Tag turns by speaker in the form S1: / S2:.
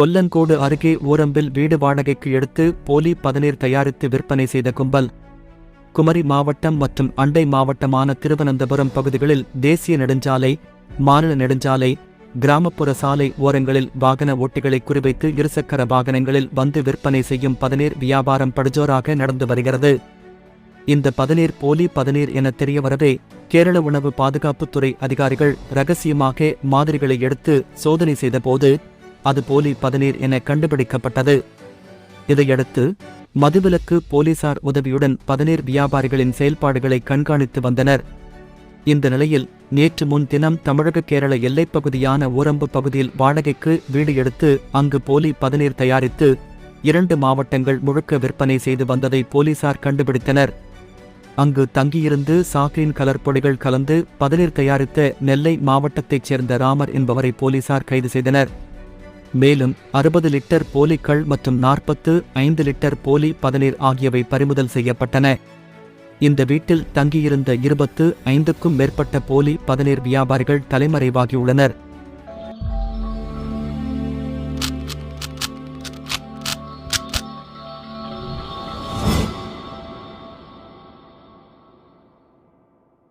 S1: கொல்லங்கோடு அருகே ஊரம்பில் வீடு வாடகைக்கு எடுத்து போலி பதநீர் தயாரித்து விற்பனை செய்த கும்பல். குமரி மாவட்டம் மற்றும் அண்டை மாவட்டமான திருவனந்தபுரம் பகுதிகளில் தேசிய நெடுஞ்சாலை மாநில நெடுஞ்சாலை கிராமப்புற சாலை ஓரங்களில் வாகன ஓட்டிகளை குறிவைத்து இருசக்கர வாகனங்களில் வந்து விற்பனை செய்யும் பதநீர் வியாபாரம் படுஜோராக நடந்து வருகிறது. இந்த பதநீர் போலி பதநீர் என தெரியவரவே கேரள உணவு பாதுகாப்புத்துறை அதிகாரிகள் ரகசியமாக மாதிரிகளை எடுத்து சோதனை செய்தபோது அது போலி பதநீர் என கண்டுபிடிக்கப்பட்டது. இதையடுத்து மதுவிலக்கு போலீசார் உதவியுடன் பதநீர் வியாபாரிகளின் செயல்பாடுகளை கண்காணித்து வந்தனர். இந்த நிலையில் நேற்று முன் தினம் தமிழக கேரள எல்லைப் பகுதியான ஊரம்பு பகுதியில் வாடகைக்கு வீடு எடுத்து அங்கு போலி பதநீர் தயாரித்து இரண்டு மாவட்டங்கள் முழுக்க விற்பனை செய்து வந்ததை போலீசார் கண்டுபிடித்தனர். அங்கு தங்கியிருந்து சாக்ரீன் கலர் பொடிகள் கலந்து பதநீர் தயாரித்த நெல்லை மாவட்டத்தைச் சேர்ந்த ராமர் என்பவரை போலீசார் கைது செய்தனர். மேலும் அறுபது லிட்டர் போலிக்கள் மற்றும் நாற்பத்து ஐந்து லிட்டர் போலி பதநீர் ஆகியவை பறிமுதல் செய்யப்பட்டன. இந்த வீட்டில் தங்கியிருந்த இருபத்து ஐந்துக்கும் மேற்பட்ட போலி பதநீர் வியாபாரிகள் தலைமறைவாகியுள்ளனர்.